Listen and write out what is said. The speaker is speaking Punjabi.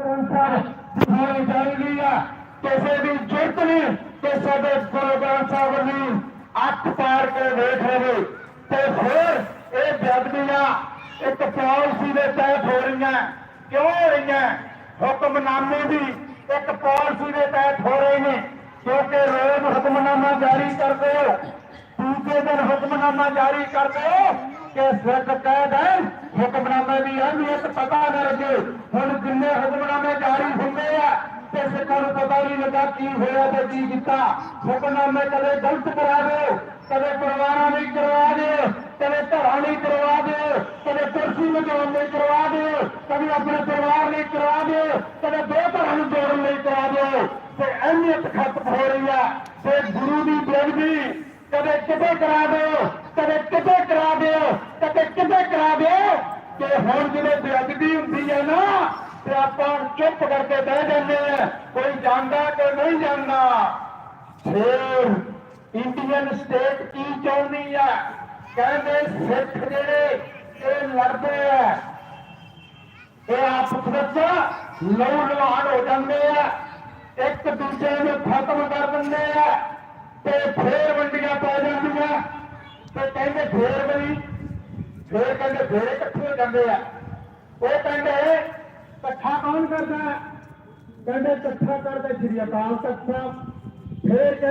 ਗ੍ਰੰਥ ਸਾਹਿਬ ਦਿਖਾਉਣੀ ਚਾਹੀਦੀ ਆ। ਕਿਸੇ ਦੀ ਜੁਰਤ ਨਹੀਂ ਕਿ ਸਾਡੇ ਗੁਰੂ ਗ੍ਰੰਥ ਸਾਹਿਬ ਨੂੰ ਅੱਖ ਪਾੜ ਕੇ ਵੇਖ ਲਵੇ। ਤੇ ਫਿਰ ਇਹ ਬੇਅਦਬੀਆਂ ਇੱਕ ਪਾਲਿਸੀ ਦੇ ਤਹਿਤ ਹੋ ਰਹੀਆਂ। ਕਿਉਂ ਹੋ ਰਹੀਆਂ? ਹੁਕਮਨਾਮੇ ਦੀ ਇੱਕ ਪਾਲਿਸੀ ਦੇ ਤਹਿਤ ਹੋ ਰਹੇ ਨੇ। ਕਿਉਂਕਿ ਰੋਜ਼ ਹੁਕਮਨਾਮਾ ਜਾਰੀ ਕਰਦੇ ਹੋ। ਦੂਜੇ ਦਿਨ ਹੁਕਮਨਾਮਾ ਜਾਰੀ ਕਰਦੇ ਹੋ ਕਿ ਸਿੱਖ ਕਹਿ ਦੇਣ ਹੁਕਮਨਾਮੇ ਦੀ ਅਹਿਮੀਅਤ ਪਤਾ ਨਾ ਲੱਗੇ ਹੁਣ ਜਿੰਨੇ ਹੁਕਮਨਾਮੇ ਜਾਰੀ ਹੁੰਦੇ ਆ, ਤੇ ਸਿੱਖਾਂ ਨੂੰ ਪਤਾ ਨਹੀਂ ਲੱਗਾ ਕੀ ਹੋਇਆ ਤੇ ਕੀ ਕੀਤਾ। ਹੁਕਮਨਾਮੇ ਕਦੇ ਗਲਤ ਕਰਾ ਦਿਓ, ਕਦੇ ਪਰਿਵਾਰਾਂ ਲਈ ਕਰਵਾ ਦਿਓ, ਕਦੇ ਘਰਾਂ ਲਈ ਕਰਵਾ ਦਿਓ, ਕਦੇ ਕੁਰਸੀ ਲਗਾਉਣ ਲਈ ਕਰਵਾ ਦਿਓ, ਕਦੇ ਆਪਣੇ ਪਰਿਵਾਰ ਲਈ ਕਰਵਾ ਦਿਓ, ਕਦੇ ਦੋ ਘਰਾਂ ਨੂੰ ਜੋੜਨ ਲਈ ਕਰਵਾ ਦਿਓ। ਤੇ ਅਹਿਮੀਅਤ ਖਤਮ ਹੋ ਰਹੀ ਆ, ਤੇ ਗੁਰੂ ਦੀ ਬੇਅਦਬੀ ਕਦੇ ਕਿਤੇ ਕਰਾ ਦਿਓ ਕਦੇ ਕਿਤੇ ਕਰਾ ਦਿਓ ਕਦੇ ਕਿਤੇ ਕਰਾ ਦਿਓ ਤੇ ਹੁਣ ਜਦੋਂ ਬੇਅਦਬੀ ਹੁੰਦੀ ਹੈ ਨਾ, ਤੇ ਆਪਾਂ ਚੁੱਪ ਕਰਕੇ ਬਹਿ ਜਾਂਦੇ ਆ ਕੋਈ ਜਾਣਦਾ ਕੋਈ ਨਹੀਂ ਜਾਣਦਾ ਫਿਰ ਇੰਡੀਅਨ ਸਟੇਟ ਕੀ ਚਾਹੁੰਦੀ ਆ? ਕਹਿੰਦੇ ਸਿੱਖ ਜਿਹੜੇ, ਇਹ ਲੜਦੇ ਆ। ਇਹ ਆਪਸ ਵਿੱਚ ਲਹੂ ਲੁਹਾਨ ਹੋ ਜਾਂਦੇ ਆ। ਇੱਕ ਦੂਜੇ ਨੂੰ ਖਤਮ ਕਰ ਦਿੰਦੇ ਆ। ਤੇ ਫੇਰ ਵੰਡੀਆਂ ਪੈ ਜਾਂਦੀਆਂ। ਤੇ ਕਹਿੰਦੇ ਫੇਰ ਬਈ ਫੇਰ ਕਹਿੰਦੇ, ਫੇਰ ਇਕੱਠੇ ਹੋ ਜਾਂਦੇ ਆ। ਉਹ ਕਹਿੰਦੇ, ਇਕੱਠਾ ਕੌਣ ਕਰਦਾ? ਕਹਿੰਦੇ, ਇਕੱਠਾ ਕਰਦੇ ਸ੍ਰੀ ਅਕਾਲ ਤਖਤ ਸਾਹਿਬ। ਫੇਰ ਕਹਿੰਦੇ